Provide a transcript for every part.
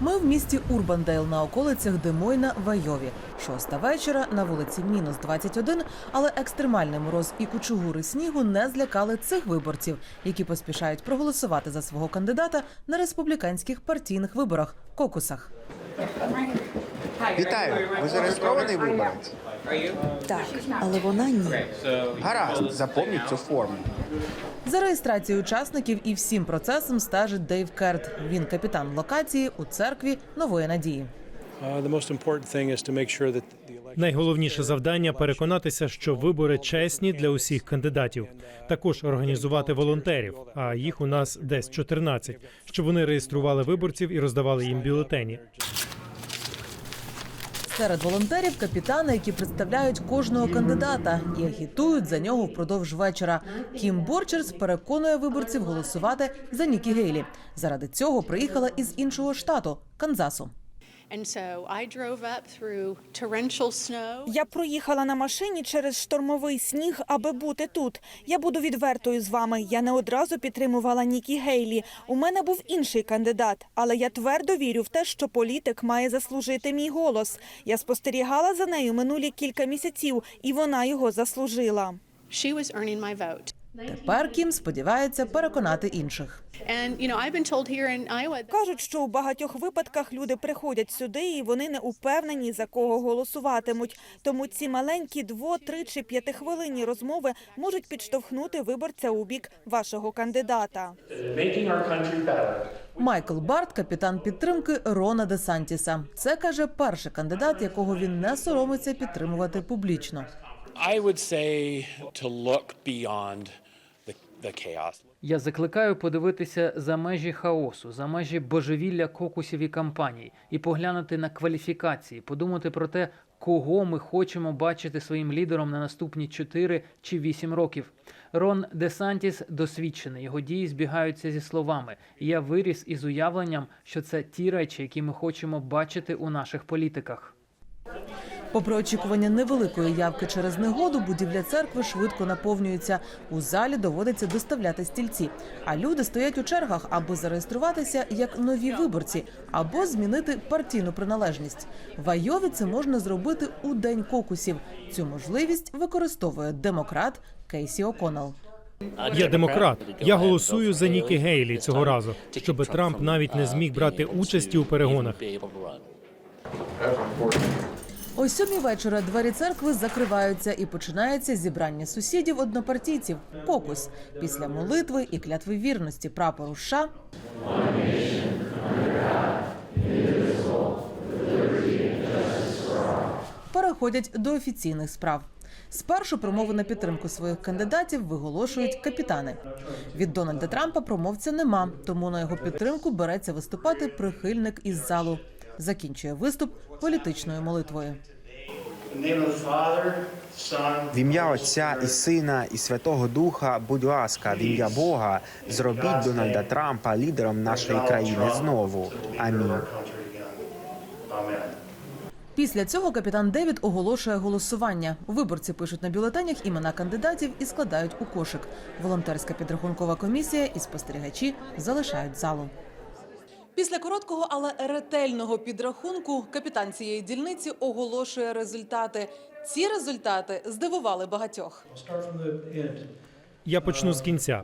Ми в місті Урбандейл на околицях Демойна в Айові. Шоста вечора на вулиці мінус 21, але екстремальний мороз і кучугури снігу не злякали цих виборців, які поспішають проголосувати за свого кандидата на республіканських партійних виборах кокусах. Вітаю, ви зареєстрований виборець? Так, але вона ні. Гаразд, заповніть цю форму. За реєстрацією учасників і всім процесом стежить Дейв Керт. Він капітан локації у церкві Нової Надії. Найголовніше завдання переконатися, що вибори чесні для усіх кандидатів. Також організувати волонтерів, а їх у нас десь 14, щоб вони реєстрували виборців і роздавали їм бюлетені. Серед волонтерів капітани, які представляють кожного кандидата і агітують за нього впродовж вечора. Кім Борчерс переконує виборців голосувати за Нікі Гейлі. Заради цього приїхала із іншого штату Канзасу. Я проїхала на машині через штормовий сніг, аби бути тут. Я буду відвертою з вами. Я не одразу підтримувала Нікі Гейлі. У мене був інший кандидат, але я твердо вірю в те, що політик має заслужити мій голос. Я спостерігала за нею минулі кілька місяців, і вона його заслужила. She was earning my vote. Тепер Кім сподівається переконати інших. Кажуть, що у багатьох випадках люди приходять сюди і вони не упевнені за кого голосуватимуть. Тому ці маленькі дво, три чи п'ятихвилинні розмови можуть підштовхнути виборця у бік вашого кандидата. Майкл Барт, капітан підтримки Рона Де Сантіса. Це каже перший кандидат, якого він не соромиться підтримувати публічно. I would say to look beyond. Я закликаю подивитися за межі хаосу, за межі божевілля кокусів і кампаній, і поглянути на кваліфікації, подумати про те, кого ми хочемо бачити своїм лідером на наступні 4 чи 8 років. Рон Де Сантіс досвідчений, його дії збігаються зі словами. Я виріс із уявленням, що це ті речі, які ми хочемо бачити у наших політиках. Попри очікування невеликої явки через негоду, будівля церкви швидко наповнюється. У залі доводиться доставляти стільці. А люди стоять у чергах, аби зареєструватися як нові виборці, або змінити партійну приналежність. В Айові це можна зробити у день кокусів. Цю можливість використовує демократ Кейсі О'Коннелл. Я демократ. Я голосую за Нікі Гейлі цього разу, щоб Трамп навіть не зміг брати участі у перегонах. О сьомій вечора двері церкви закриваються і починається зібрання сусідів однопартійців. Кокус після молитви і клятви вірності прапору США. Переходять до офіційних справ. Спершу промови на підтримку своїх кандидатів виголошують капітани. Від Дональда Трампа промовця нема, тому на його підтримку береться виступати прихильник із залу. Закінчує виступ політичною молитвою. В ім'я Отця і Сина і Святого Духа, будь ласка, в ім'я Бога, зробіть Дональда Трампа лідером нашої країни знову. Амінь. Після цього капітан Девід оголошує голосування. Виборці пишуть на бюлетенях імена кандидатів і складають у кошик. Волонтерська підрахункова комісія і спостерігачі залишають залу. Після короткого, але ретельного підрахунку капітан цієї дільниці оголошує результати. Ці результати здивували багатьох. Я почну з кінця.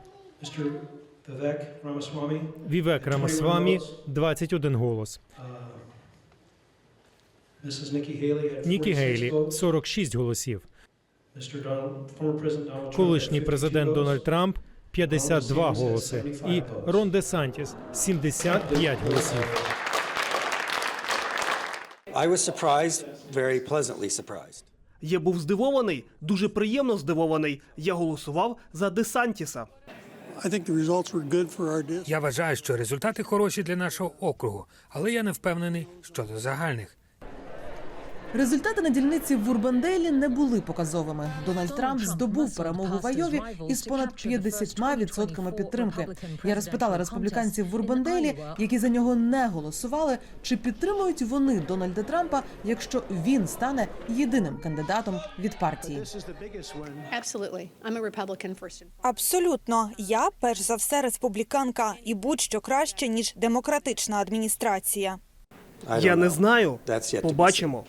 Вівек Рамасвамі 21 голос. Mrs. Nikki Haley Нікі Гейлі 46 голосів. Колишній президент 52 Дональд. Трамп 52 голоси. І Рон Де Сантіс 75 голосів. I was surprised, very pleasantly surprised. Я був здивований, дуже приємно здивований. Я голосував за Десантіса. Я вважаю, що результати хороші для нашого округу, але я не впевнений щодо загальних. Результати на дільниці в Урбандейлі не були показовими. Дональд Трамп здобув перемогу в Айові із понад 50% підтримки. Я розпитала республіканців в Урбандейлі, які за нього не голосували, чи підтримують вони Дональда Трампа, якщо він стане єдиним кандидатом від партії. Абсолютно, я перш за все республіканка і будь-що краще ніж демократична адміністрація. Я не знаю. Побачимо.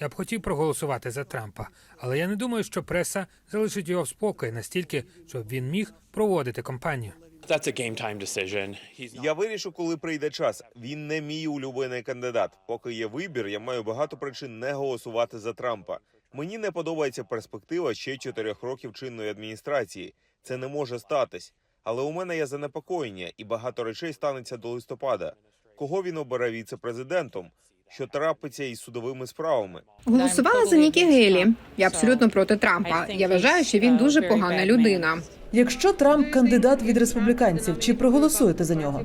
Я б хотів проголосувати за Трампа, але я не думаю, що преса залишить його в спокої настільки, щоб він міг проводити кампанію. That's a game time decision. He's not Я вирішу, коли прийде час. Він не мій улюблений кандидат. Поки є вибір, я маю багато причин не голосувати за Трампа. Мені не подобається перспектива ще чотирьох років чинної адміністрації. Це не може статись. Але у мене є занепокоєння, і багато речей станеться до листопада. Кого він обере віце-президентом? Що трапиться із судовими справами? Голосувала за Нікі Гейлі. Я абсолютно проти Трампа. Я вважаю, що він дуже погана людина. Якщо Трамп кандидат від республіканців, чи проголосуєте за нього?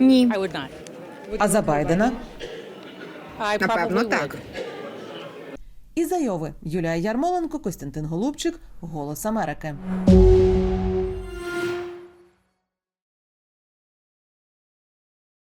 Ні, А за Байдена? напевно, так. І зайови Юлія Ярмоленко, Костянтин Голубчик, Голос Америки.